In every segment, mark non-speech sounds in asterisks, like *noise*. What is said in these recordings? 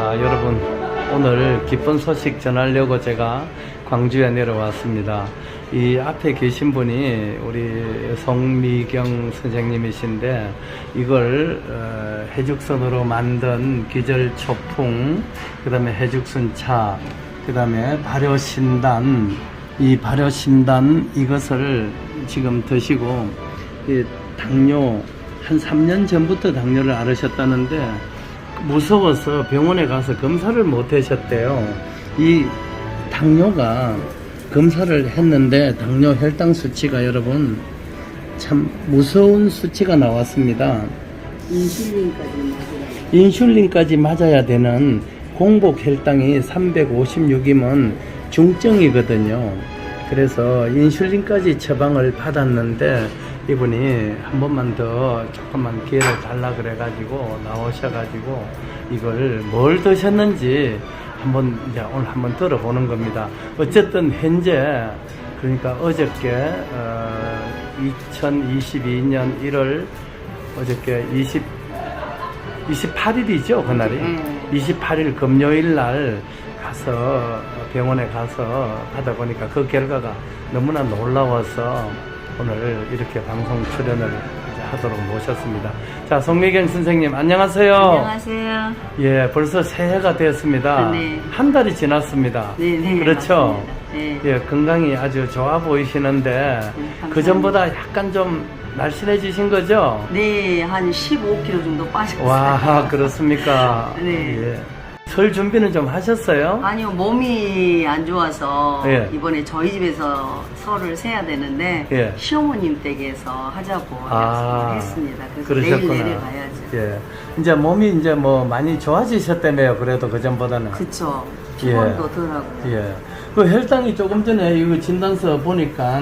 자, 여러분, 오늘 기쁜 소식 전하려고 제가 광주에 내려왔습니다. 이 앞에 계신 분이 우리 송미경 선생님이신데 이걸 어, 해죽선으로 만든 기절 초풍, 그 다음에 해죽순차, 그 다음에 발효신단, 이 발효신단 이것을 지금 드시고 이 당뇨 한 3년 전부터 당뇨를 앓으셨다는데 무서워서 병원에 가서 검사를 못 하셨대요. 이 당뇨가 검사를 했는데 당뇨 혈당 수치가 여러분 참 무서운 수치가 나왔습니다. 인슐린까지 맞아요. 인슐린까지 맞아야 되는 공복 혈당이 356이면 중증이거든요. 그래서 인슐린까지 처방을 받았는데 이분이 한 번만 더 조금만 기회를 달라 그래가지고 나오셔가지고 이걸 뭘 드셨는지 한번 이제 오늘 한번 들어보는 겁니다. 어쨌든 현재 그러니까 어저께 어, 2022년 1월 어저께 20 28일이죠 그날이 네. 28일 금요일 날 가서 병원에 가서 하다 보니까 그 결과가 너무나 놀라워서 오늘 이렇게 방송 출연을 하도록 모셨습니다. 자 송미경 선생님 안녕하세요. 안녕하세요. 예 벌써 새해가 되었습니다. 네. 한 달이 지났습니다. 네, 네. 그렇죠. 네. 예 건강이 아주 좋아 보이시는데 감사합니다. 그 전보다 약간 좀 날씬해지신 거죠? 네, 한 15kg 정도 빠졌어요. 와 그렇습니까? *laughs* 네. 예. 설 준비는 좀 하셨어요? 아니요, 몸이 안 좋아서 예. 이번에 저희 집에서 설을 세야 되는데 예. 시어머님 댁에서 하자고 아, 약속을 했습니다. 그래서 그러셨구나. 내일 내려가야죠. 예. 이제 몸이 이제 뭐 많이 좋아지셨다며요. 그래도 그 전보다는. 그쵸. 예. 피곤도 덜하고. 예. 그 혈당이 조금 전에 이거 진단서 보니까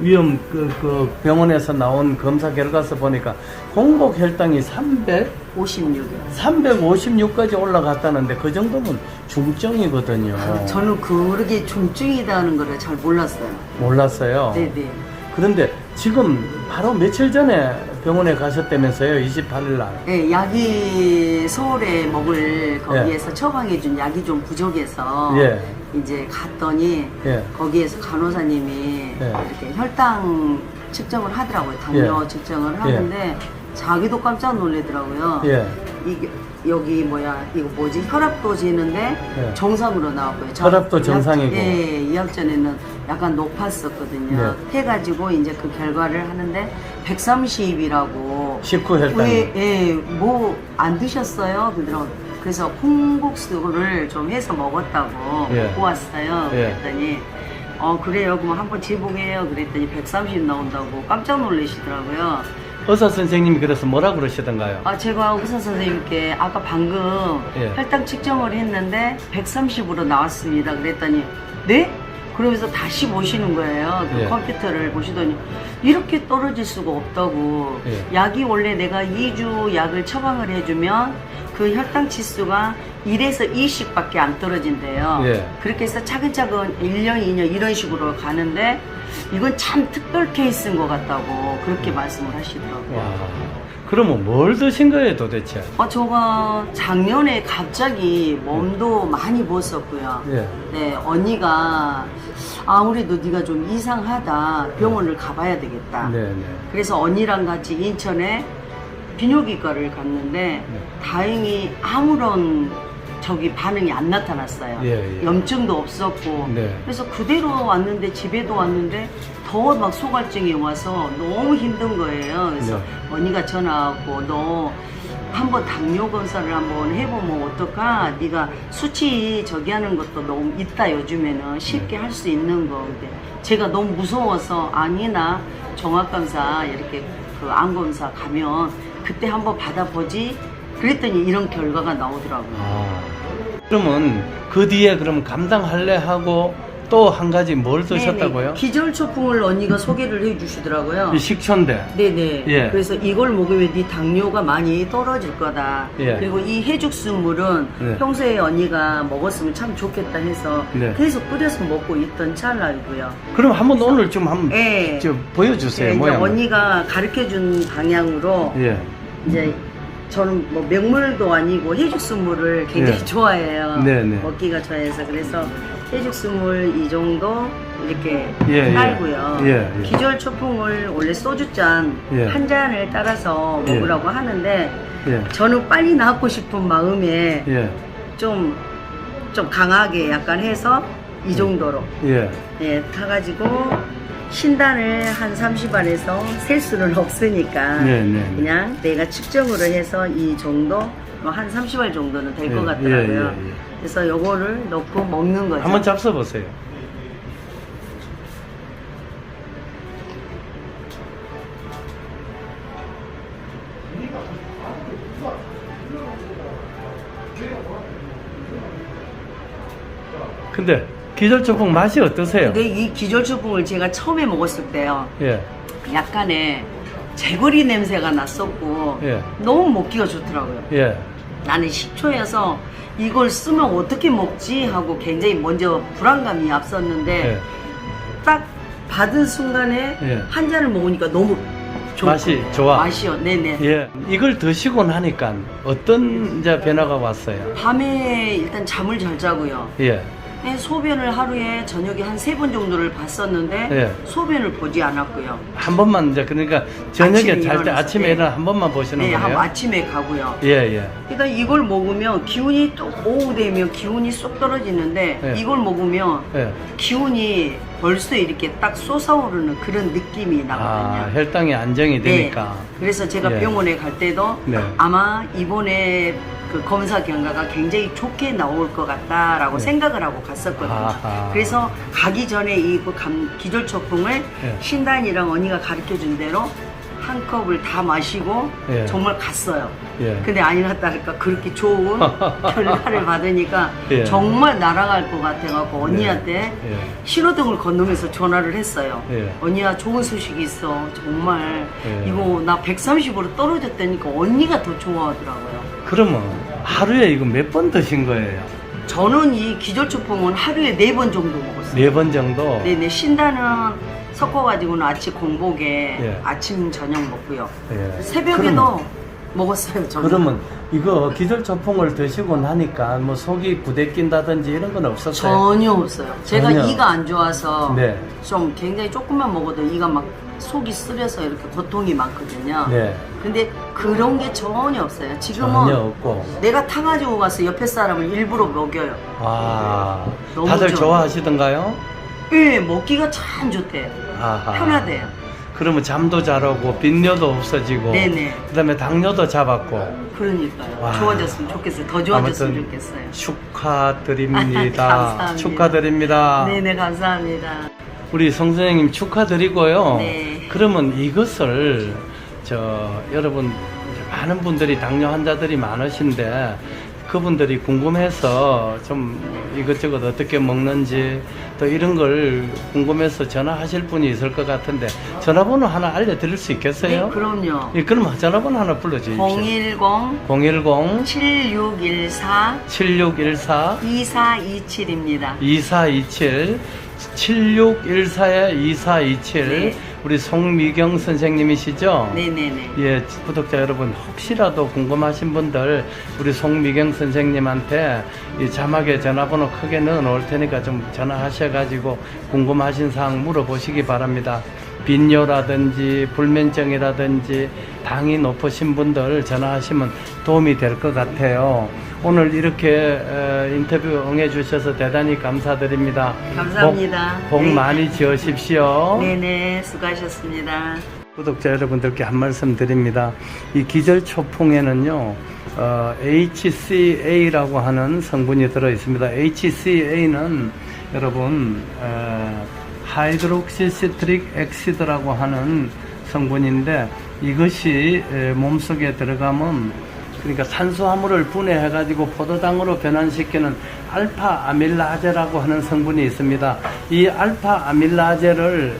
위험 그, 그 병원에서 나온 검사 결과서 보니까 공복 혈당이 300 56이요. 356까지 올라갔다는데 그 정도면 중증이거든요. 저는 그렇게 중증이라는 거를 잘 몰랐어요. 몰랐어요. 네네. 그런데 지금 바로 며칠 전에 병원에 가셨다면서요? 28일 날. 네, 약이 서울에 먹을 거기에서 처방해준 약이 좀 부족해서 예. 이제 갔더니 예. 거기에서 간호사님이 예. 이렇게 혈당 측정을 하더라고요. 당뇨 예. 측정을 하는데 자기도 깜짝 놀래더라고요. 예. 이게 여기 뭐야 이거 뭐지 혈압도 재는데 예. 정상으로 나왔고요. 저 혈압도 약- 정상이고. 예, 이학 전에는 약간 높았었거든요. 네. 해가지고 이제 그 결과를 하는데 130이라고 식후 혈당이. 왜, 예, 뭐 안 드셨어요? 그러더라고. 그래서 콩국수를 좀 해서 먹었다고 예. 왔어요. 예. 그랬더니 어 그래요. 그럼 한번 재보게요. 그랬더니 130 나온다고 깜짝 놀라시더라고요. 의사 선생님이 그래서 뭐라 그러시던가요? 아 제가 의사 선생님께 아까 방금 예. 혈당 측정을 했는데 130으로 나왔습니다. 그랬더니 네? 그러면서 다시 보시는 거예요. 그 예. 컴퓨터를 보시더니 이렇게 떨어질 수가 없다고. 예. 약이 원래 내가 2주 약을 처방을 해주면 그 혈당 치수가 1에서 2씩밖에 안 떨어진대요. 예. 그렇게 해서 차근차근 1년, 2년 이런 식으로 가는데 이건 참 특별 케이스인 것 같다고 그렇게 말씀을 하시더라고요. 와. 그러면 뭘 드신 거예요 도대체? 어, 저가 작년에 갑자기 몸도 많이 부었었고요. 예. 네, 언니가 아무래도 네가 좀 이상하다. 병원을 가봐야 되겠다. 네, 네. 그래서 언니랑 같이 인천에 비뇨기과를 갔는데 네. 다행히 아무런 저기 반응이 안 나타났어요. 예, 예. 염증도 없었고 네. 그래서 그대로 왔는데 집에도 왔는데 더 막 소갈증이 와서 너무 힘든 거예요. 그래서 네. 언니가 전화하고 너 한번 당뇨 검사를 한번 해보면 어떨까? 네가 수치 저기 하는 것도 너무 있다 요즘에는 쉽게 할 수 있는 거. 근데 제가 너무 무서워서 아니나 종합검사 이렇게 그 암 검사 가면 그때 한번 받아보지. 그랬더니 이런 결과가 나오더라고요. 아. 그러면 그 뒤에 그럼 감당할래 하고 또 한 가지 뭘 드셨다고요? 네네. 기절초풍을 언니가 소개를 해주시더라고요. 이 식초인데. 네네. 예. 그래서 이걸 먹으면 네 당뇨가 많이 떨어질 거다. 예. 그리고 이 해죽순물은 네. 평소에 언니가 먹었으면 참 좋겠다 해서 네. 계속 끓여서 먹고 있던 찰나이고요. 그럼 한번 오늘 좀 한번 예. 좀 보여주세요 네, 이제 모양. 언니가 가르쳐 준 방향으로 예. 이제 저는 뭐 명물도 아니고 해죽수물을 굉장히 예. 좋아해요. 네, 네. 먹기가 좋아해서 그래서 해죽수물 이 정도 이렇게 예, 예. 깔고요. 예, 예. 기절 초풍을 원래 소주잔 예. 한 잔을 따라서 예. 먹으라고 하는데 예. 저는 빨리 낫고 싶은 마음에 예. 좀, 좀 강하게 약간 해서 이 정도로 예. 예, 타가지고 신단을 한 30알에서 셀 수는 없으니까 네, 네. 그냥 내가 측정으로 해서 이 정도 뭐 한 30알 정도는 될 것 예, 같더라고요. 예, 예, 예. 그래서 요거를 넣고 먹는 거죠. 한번 잡숴 보세요. 근데 기절초풍 맛이 어떠세요? 근데 이 기절초풍을 제가 처음에 먹었을 때요. 예. 약간의 재거리 냄새가 났었고 예. 너무 먹기가 좋더라고요. 예. 나는 식초여서 이걸 쓰면 어떻게 먹지 하고 굉장히 먼저 불안감이 앞섰는데 예. 딱 받은 순간에 예. 한 잔을 먹으니까 너무 좋고 맛이 좋아. 맛이요. 네네. 예. 이걸 드시고 나니까 어떤 이제 변화가 왔어요? 밤에 일단 잠을 잘 자고요. 예. 네, 소변을 하루에 저녁에 한 세 번 정도를 봤었는데 예. 소변을 보지 않았고요. 한 번만 이제 그러니까 저녁에 아침에 잘 때 일어나서, 아침에 네. 일어나 한 번만 보시는 네, 한 거예요? 아침에 가고요. 예, 예. 그러니까 이걸 먹으면 기운이 또 오후 되면 기운이 쏙 떨어지는데 예. 이걸 먹으면 예. 기운이 벌써 이렇게 딱 솟아오르는 그런 느낌이 아, 나거든요. 혈당이 안정이 네. 되니까. 그래서 제가 예. 병원에 갈 때도 네. 아마 이번에 그 검사 결과가 굉장히 좋게 나올 것 같다라고 네. 생각을 하고 갔었거든요. 아하. 그래서 가기 전에 감- 기절초풍을 예. 신단이랑 언니가 가르쳐 준 대로 한 컵을 다 마시고 예. 정말 갔어요. 예. 근데 아니나 다를까 그렇게 좋은 *laughs* 결과를 받으니까 예. 정말 날아갈 것 같아갖고 언니한테 예. 신호등을 건너면서 전화를 했어요. 예. 언니야 좋은 소식이 있어. 정말 예. 이거 나 130으로 떨어졌다니까 언니가 더 좋아하더라고요. 그러면 하루에 이거 몇 번 드신 거예요? 저는 이 기절초풍은 하루에 네 번 정도 먹었어요. 네 번 정도? 네네 신다는 섞어가지고는 아침 공복에 예. 아침 저녁 먹고요. 예. 새벽에도 그러면, 먹었어요. 저는. 그러면 이거 기절초풍을 드시고 나니까 뭐 속이 부대낀다든지 이런 건 없었어요? 전혀 없어요. 제가 전혀. 이가 안 좋아서 네. 좀 굉장히 조금만 먹어도 이가 막 속이 쓰려서 이렇게 고통이 많거든요. 네. 근데 그런 게 전혀 없어요. 지금은 전혀 없고. 내가 타가지고 가서 옆에 사람을 일부러 먹여요. 아, 너무 다들. 좋아하시던가요? 예, 먹기가 참 좋대요. 아하. 편하대요. 그러면 잠도 잘 오고 빈뇨도 없어지고 네네. 그다음에 당뇨도 잡았고 그러니까요. 와. 좋아졌으면 좋겠어요. 더 좋아졌으면 아무튼 좋겠어요. 축하드립니다. *laughs* 감사합니다. 축하드립니다. 네네, 감사합니다. 우리 성 선생님 축하드리고요. 네. 그러면 이것을 저 여러분 이제 많은 분들이 당뇨 환자들이 많으신데 그분들이 궁금해서 좀 이것저것 어떻게 먹는지 또 이런 걸 궁금해서 전화하실 분이 있을 것 같은데 전화번호 하나 알려드릴 수 있겠어요? 네, 그럼요. 예, 그럼 전화번호 하나 불러주십시오. 010 010 7614 7614 2427입니다. 2427 7614에 2427 네. 우리 송미경 선생님이시죠? 네네네. 예, 구독자 여러분 혹시라도 궁금하신 분들 우리 송미경 선생님한테 이 자막에 전화번호 크게 넣어 놓을 테니까 좀 전화하셔가지고 궁금하신 사항 물어보시기 바랍니다. 빈뇨라든지 불면증이라든지 당이 높으신 분들 전화하시면 도움이 될 것 같아요. 오늘 이렇게 에, 인터뷰 응해주셔서 대단히 감사드립니다. 감사합니다. 복, 복 네. 많이 지으십시오. 네네, 수고하셨습니다. 구독자 여러분들께 한 말씀 드립니다. 이 기절 초풍에는요, 어, HCA라고 하는 성분이 들어 있습니다. HCA는 여러분, 어, 하이드록시시트릭 엑시드라고 하는 성분인데 이것이 에, 몸속에 들어가면 그러니까 산수화물을 분해해 가지고 포도당으로 변환시키는 알파 아밀라제라고 하는 성분이 있습니다. 이 알파 아밀라제를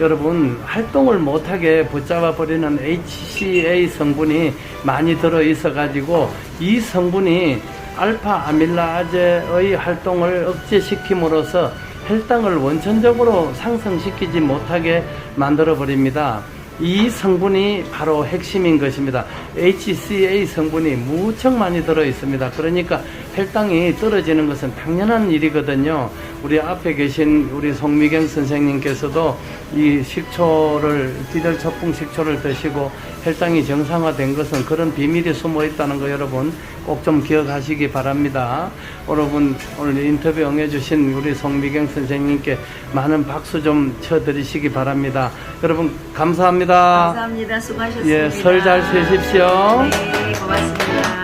여러분 활동을 못하게 붙잡아 버리는 HCA 성분이 많이 들어 있어 가지고 이 성분이 알파 아밀라제의 활동을 억제시킴으로써 혈당을 원천적으로 상승시키지 못하게 만들어 버립니다. 이 성분이 바로 핵심인 것입니다. HCA 성분이 무척 많이 들어 있습니다. 그러니까 혈당이 떨어지는 것은 당연한 일이거든요. 우리 앞에 계신 우리 송미경 선생님께서도 이 식초를 디델 초풍 식초를 드시고 혈당이 정상화된 것은 그런 비밀이 숨어 있다는 거 여러분 꼭 좀 기억하시기 바랍니다. 여러분 오늘 인터뷰 응해주신 우리 송미경 선생님께 많은 박수 좀 쳐드리시기 바랍니다. 여러분 감사합니다. 감사합니다. 수고하셨습니다. 예, 설잘 세십시오. 네, 고맙습니다.